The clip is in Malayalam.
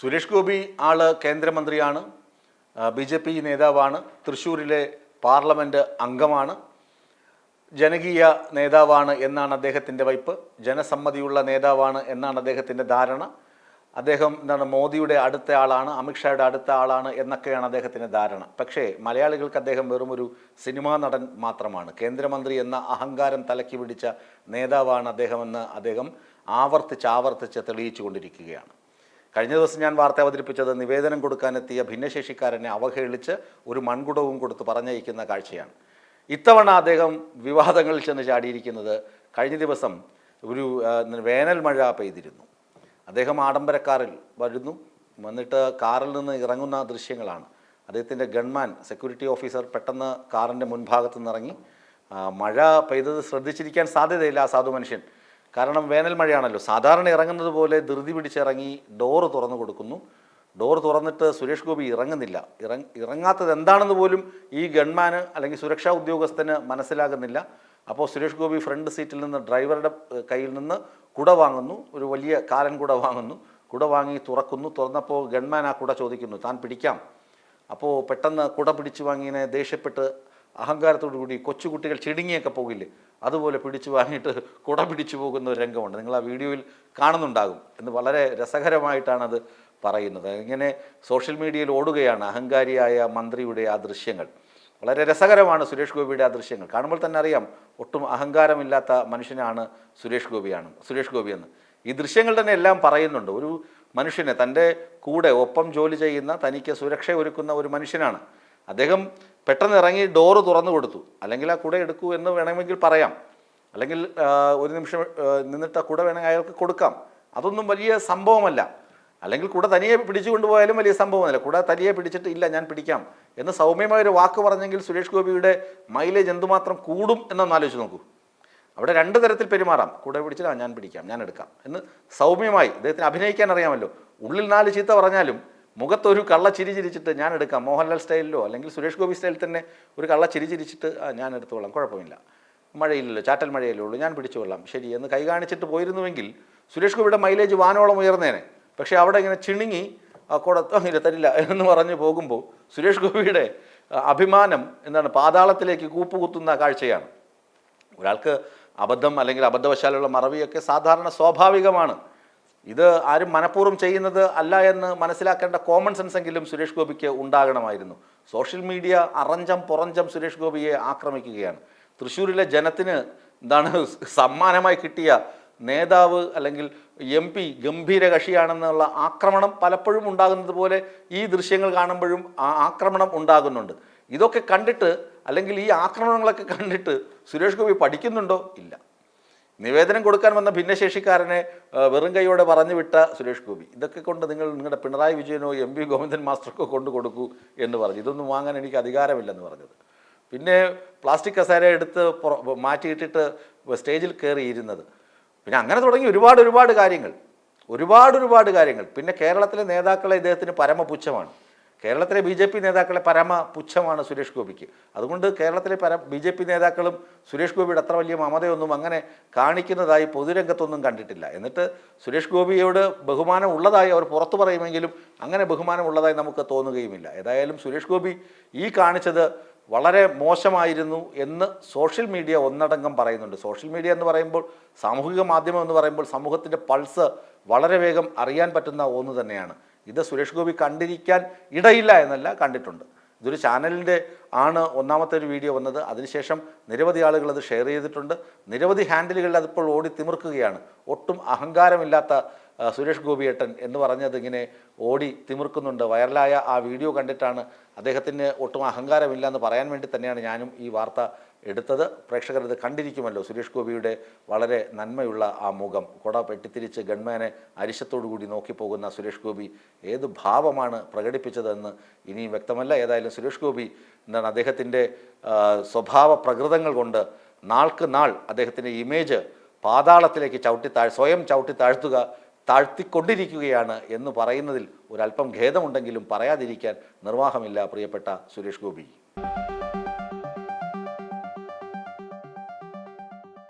സുരേഷ് ഗോപി ആൾ കേന്ദ്രമന്ത്രിയാണ്. ബി ജെ പി നേതാവാണ്. തൃശ്ശൂരിലെ പാർലമെന്റ് അംഗമാണ്. ജനകീയ നേതാവാണ് എന്നാണ് അദ്ദേഹത്തിന്റെ വൈപ്പ്. ജനസമ്മതിയുള്ള നേതാവാണ് എന്നാണ് അദ്ദേഹത്തിന്റെ ധാരണ. അദ്ദേഹം എന്താണ് മോദിയുടെ അടുത്ത ആളാണ് അമിത്ഷായുടെ അടുത്ത ആളാണ് എന്നൊക്കെയാണ് അദ്ദേഹത്തിന്റെ ധാരണ. പക്ഷേ മലയാളികൾക്ക് അദ്ദേഹം വെറും ഒരു സിനിമാ നടൻ മാത്രമാണ്. കേന്ദ്രമന്ത്രി എന്ന അഹങ്കാരം തലക്കി പിടിച്ച നേതാവാണ് അദ്ദേഹമെന്ന് അദ്ദേഹം ആവർത്തിച്ച് ആവർത്തിച്ച് തെളിയിച്ചു കൊണ്ടിരിക്കുകയാണ് കഴിഞ്ഞ ദിവസം ഞാൻ വാർത്ത അവതരിപ്പിച്ചത് നിവേദനം കൊടുക്കാനെത്തിയ ഭിന്നശേഷിക്കാരനെ അവഹേളിച്ച് ഒരു മൺകുടവും കൊടുത്ത് പറഞ്ഞയക്കുന്ന കാഴ്ചയാണ്. ഇത്തവണ അദ്ദേഹം വിവാദങ്ങളിൽ ചെന്ന് ചാടിയിരിക്കുന്നത് കഴിഞ്ഞ ദിവസം ഒരു വേനൽ മഴ പെയ്തിരുന്നു. അദ്ദേഹം ആഡംബരക്കാറിൽ വരുന്നു. വന്നിട്ട് കാറിൽ നിന്ന് ഇറങ്ങുന്ന ദൃശ്യങ്ങളാണ്. അദ്ദേഹത്തിന്റെ ഗൺമാൻ സെക്യൂരിറ്റി ഓഫീസർ പെട്ടെന്ന് കാറിന്റെ മുൻഭാഗത്ത് നിന്ന് ഇറങ്ങി മഴ പെയ്തത് ശ്രദ്ധിച്ചിരിക്കാൻ സാധ്യതയില്ല ആ സാധു മനുഷ്യൻ. കാരണം വേനൽ മഴയാണല്ലോ. സാധാരണ ഇറങ്ങുന്നത് പോലെ ധൃതി പിടിച്ചിറങ്ങി ഡോറ് തുറന്നു കൊടുക്കുന്നു. ഡോർ തുറന്നിട്ട് സുരേഷ് ഗോപി ഇറങ്ങുന്നില്ല. ഇറങ് ഇറങ്ങാത്തത് എന്താണെന്ന് പോലും ഈ ഗൺമാന് അല്ലെങ്കിൽ സുരക്ഷാ ഉദ്യോഗസ്ഥന് മനസ്സിലാകുന്നില്ല. അപ്പോൾ സുരേഷ് ഗോപി ഫ്രണ്ട് സീറ്റിൽ നിന്ന് ഡ്രൈവറുടെ കയ്യിൽ നിന്ന് കുട വാങ്ങുന്നു. ഒരു വലിയ കാലൻ കുട വാങ്ങുന്നു. കുട വാങ്ങി തുറക്കുന്നു. തുറന്നപ്പോൾ ഗൺമാൻ ആ കുട ചോദിക്കുന്നു താൻ പിടിക്കാം? അപ്പോൾ പെട്ടെന്ന് കുട പിടിച്ചു വാങ്ങിയതിനെ ദേഷ്യപ്പെട്ട് അഹങ്കാരത്തോടു കൂടി കൊച്ചുകുട്ടികൾ ചിടുങ്ങിയൊക്കെ പോകില്ലേ? അതുപോലെ പിടിച്ചു വാങ്ങിയിട്ട് കുട പിടിച്ചു പോകുന്ന ഒരു രംഗമുണ്ട്. നിങ്ങൾ ആ വീഡിയോയിൽ കാണുന്നുണ്ടാകും എന്ന് വളരെ രസകരമായിട്ടാണ് അത് പറയുന്നത്. ഇങ്ങനെ സോഷ്യൽ മീഡിയയിൽ ഓടുകയാണ് അഹങ്കാരിയായ മന്ത്രിയുടെ ആ ദൃശ്യങ്ങൾ. വളരെ രസകരമാണ് സുരേഷ് ഗോപിയുടെ ആ ദൃശ്യങ്ങൾ. കാണുമ്പോൾ തന്നെ അറിയാം ഒട്ടും അഹങ്കാരമില്ലാത്ത മനുഷ്യനാണ് സുരേഷ് ഗോപിയാണ് സുരേഷ് ഗോപി എന്ന്. ഈ ദൃശ്യങ്ങൾ തന്നെ എല്ലാം പറയുന്നുണ്ട്. ഒരു മനുഷ്യനെ തന്റെ കൂടെ ഒപ്പം ജോലി ചെയ്യുന്ന തനിക്ക് സുരക്ഷ ഒരുക്കുന്ന ഒരു മനുഷ്യനാണ്. അദ്ദേഹം പെട്ടെന്ന് ഇറങ്ങി ഡോറ് തുറന്നു കൊടുത്തു. അല്ലെങ്കിൽ ആ കുട എടുക്കൂ എന്ന് വേണമെങ്കിൽ പറയാം. അല്ലെങ്കിൽ ഒരു നിമിഷം നിന്നിട്ട് ആ കുട വേണമെങ്കിൽ അയാൾക്ക് കൊടുക്കാം. അതൊന്നും വലിയ സംഭവമല്ല. അല്ലെങ്കിൽ കുട തനിയെ പിടിച്ചു കൊണ്ടുപോയാലും വലിയ സംഭവമല്ല. കുട തനിയെ പിടിച്ചിട്ട് ഇല്ല ഞാൻ പിടിക്കാം എന്ന് സൗമ്യമായ ഒരു വാക്ക് പറഞ്ഞെങ്കിൽ സുരേഷ് ഗോപിയുടെ മൈലേജ് എന്തുമാത്രം കൂടും എന്നൊന്ന് ആലോചിച്ച് നോക്കൂ. അവിടെ രണ്ട് തരത്തിൽ പെരുമാറാം. കുട പിടിച്ചിട്ട് ഞാൻ പിടിക്കാം ഞാൻ എടുക്കാം എന്ന് സൗമ്യമായി അദ്ദേഹത്തിന് അഭിനയിക്കാൻ അറിയാമല്ലോ. ഉള്ളിൽ നാല് ചീത്ത പറഞ്ഞാലും മുഖത്തൊരു കള്ള ചിരി ചിരിച്ചിട്ട് ഞാൻ എടുക്കാം. മോഹൻലാൽ സ്റ്റൈലിലോ അല്ലെങ്കിൽ സുരേഷ് ഗോപി സ്റ്റൈലിൽ തന്നെ ഒരു കള്ള ചിരി ചിരിച്ചിട്ട് ഞാൻ എടുത്തുകൊള്ളാം കുഴപ്പമില്ല. മഴയില്ലല്ലോ ചാറ്റൽ മഴയല്ലേ ഉള്ളൂ. ഞാൻ പിടിച്ചുകൊള്ളാം ശരി എന്ന് കൈ കാണിച്ചിട്ട് പോയിരുന്നുവെങ്കിൽ സുരേഷ് ഗോപിയുടെ മൈലേജ് വാനോളം ഉയർന്നേനെ. പക്ഷേ അവിടെ ഇങ്ങനെ ചിണുങ്ങി ഇല്ല തരില്ല എന്ന് പറഞ്ഞ് പോകുമ്പോൾ സുരേഷ് ഗോപിയുടെ അഭിമാനം എന്താണ് പാതാളത്തിലേക്ക് കൂപ്പുകുത്തുന്ന കാഴ്ചയാണ്. ഒരാൾക്ക് അബദ്ധം അല്ലെങ്കിൽ അബദ്ധവശാലുള്ള മറവിയൊക്കെ സാധാരണ സ്വാഭാവികമാണ്. ഇത് ആരും മനഃപൂർവം ചെയ്യുന്നത് അല്ല എന്ന് മനസ്സിലാക്കേണ്ട കോമൺ സെൻസ് എങ്കിലും സുരേഷ് ഗോപിക്ക് ഉണ്ടാകണമായിരുന്നു. സോഷ്യൽ മീഡിയ അറഞ്ചം പുറഞ്ചം സുരേഷ് ഗോപിയെ ആക്രമിക്കുകയാണ്. തൃശ്ശൂരിലെ ജനത്തിന് എന്താണ് സമ്മാനമായി കിട്ടിയ നേതാവ് അല്ലെങ്കിൽ എം പി ഗംഭീര കക്ഷിയാണെന്നുള്ള ആക്രമണം പലപ്പോഴും ഉണ്ടാകുന്നത് പോലെ ഈ ദൃശ്യങ്ങൾ കാണുമ്പോഴും ആ ആക്രമണം ഉണ്ടാകുന്നുണ്ട്. ഇതൊക്കെ കണ്ടിട്ട് അല്ലെങ്കിൽ ഈ ആക്രമണങ്ങളൊക്കെ കണ്ടിട്ട് സുരേഷ് ഗോപി പഠിക്കുന്നുണ്ടോ? ഇല്ല. നിവേദനം കൊടുക്കാൻ വന്ന ഭിന്നശേഷിക്കാരനെ വെറും കൈയോടെ പറഞ്ഞു വിട്ട സുരേഷ് ഗോപി. ഇതൊക്കെ കൊണ്ട് നിങ്ങൾ നിങ്ങളുടെ പിണറായി വിജയനോ എം വി ഗോവിന്ദൻ മാസ്റ്റർക്കോ കൊണ്ടു കൊടുക്കൂ എന്ന് പറഞ്ഞു. ഇതൊന്നും വാങ്ങാൻ എനിക്ക് അധികാരമില്ലെന്ന് പറഞ്ഞത്. പിന്നെ പ്ലാസ്റ്റിക് കസേര എടുത്ത് മാറ്റിയിട്ടിട്ട് സ്റ്റേജിൽ കയറി ഇരുന്നത് പിന്നെ അങ്ങനെ തുടങ്ങി ഒരുപാട് ഒരുപാട് കാര്യങ്ങൾ. ഒരുപാട് ഒരുപാട് കാര്യങ്ങൾ. പിന്നെ കേരളത്തിലെ നേതാക്കളെ ഇദ്ദേഹത്തിന് പരമപുച്ഛമാണ്. കേരളത്തിലെ ബി ജെ പി നേതാക്കളെ പരമ പുച്ഛമാണ് സുരേഷ് ഗോപിക്ക്. അതുകൊണ്ട് കേരളത്തിലെ പര ബി ജെ പി നേതാക്കളും സുരേഷ് ഗോപിയുടെ അത്ര വലിയ മമതയൊന്നും അങ്ങനെ കാണിക്കുന്നതായി പൊതുരംഗത്തൊന്നും കണ്ടിട്ടില്ല. എന്നിട്ട് സുരേഷ് ഗോപിയോട് ബഹുമാനം ഉള്ളതായി അവർ പുറത്തു പറയുമെങ്കിലും അങ്ങനെ ബഹുമാനം ഉള്ളതായി നമുക്ക് തോന്നുകയുമില്ല. ഏതായാലും സുരേഷ് ഗോപി ഈ കാണിച്ചത് വളരെ മോശമായിരുന്നു എന്ന് സോഷ്യൽ മീഡിയ ഒന്നടങ്കം പറയുന്നുണ്ട്. സോഷ്യൽ മീഡിയ എന്ന് പറയുമ്പോൾ സാമൂഹിക മാധ്യമം എന്ന് പറയുമ്പോൾ സമൂഹത്തിന്റെ പൾസ് വളരെ വേഗം അറിയാൻ പറ്റുന്ന ഒന്ന് തന്നെയാണ്. ഇത് സുരേഷ് ഗോപി കണ്ടിരിക്കാൻ ഇടയില്ല എന്നല്ല കണ്ടിട്ടുണ്ട്. ഇതൊരു ചാനലിന്റെ ആണ് ഒന്നാമത്തെ ഒരു വീഡിയോ വന്നത്. അതിനുശേഷം നിരവധി ആളുകൾ അത് ഷെയർ ചെയ്തിട്ടുണ്ട്. നിരവധി ഹാൻഡിലുകളിൽ അതിപ്പോൾ ഓടി തിമിർക്കുകയാണ്. ഒട്ടും അഹങ്കാരമില്ലാത്ത സുരേഷ് ഗോപിയേട്ടൻ എന്ന് പറഞ്ഞത് ഇങ്ങനെ ഓടി തിമിർക്കുന്നുണ്ട്. വൈറലായ ആ വീഡിയോ കണ്ടിട്ടാണ് അദ്ദേഹത്തിന് ഒട്ടും അഹങ്കാരമില്ല എന്ന് പറയാൻ വേണ്ടി തന്നെയാണ് ഞാനും ഈ വാർത്ത എടുത്തത്. പ്രേക്ഷകർ ഇത് കണ്ടിരിക്കുമല്ലോ. സുരേഷ് ഗോപിയുടെ വളരെ നന്മയുള്ള ആ മുഖം. കുട പെട്ടിത്തിരിച്ച് ഗൺമാനെ അരിശത്തോടുകൂടി നോക്കിപ്പോകുന്ന നോക്കി പോകുന്ന സുരേഷ് ഗോപി ഏത് ഭാവമാണ് പ്രകടിപ്പിച്ചതെന്ന് ഇനിയും വ്യക്തമല്ല. ഏതായാലും സുരേഷ് ഗോപി എന്താണ് അദ്ദേഹത്തിന്റെ സ്വഭാവ പ്രകൃതങ്ങൾ കൊണ്ട് നാൾക്ക് നാൾ അദ്ദേഹത്തിന്റെ ഇമേജ് പാതാളത്തിലേക്ക് ചവിട്ടി താഴ് സ്വയം ചവിട്ടി താഴ്ത്തുക താഴ്ത്തിക്കൊണ്ടിരിക്കുകയാണ് എന്ന് പറയുന്നതിൽ ഒരല്പം ഖേദമുണ്ടെങ്കിലും പറയാതിരിക്കാൻ നിർവാഹമില്ല പ്രിയപ്പെട്ട സുരേഷ് ഗോപി.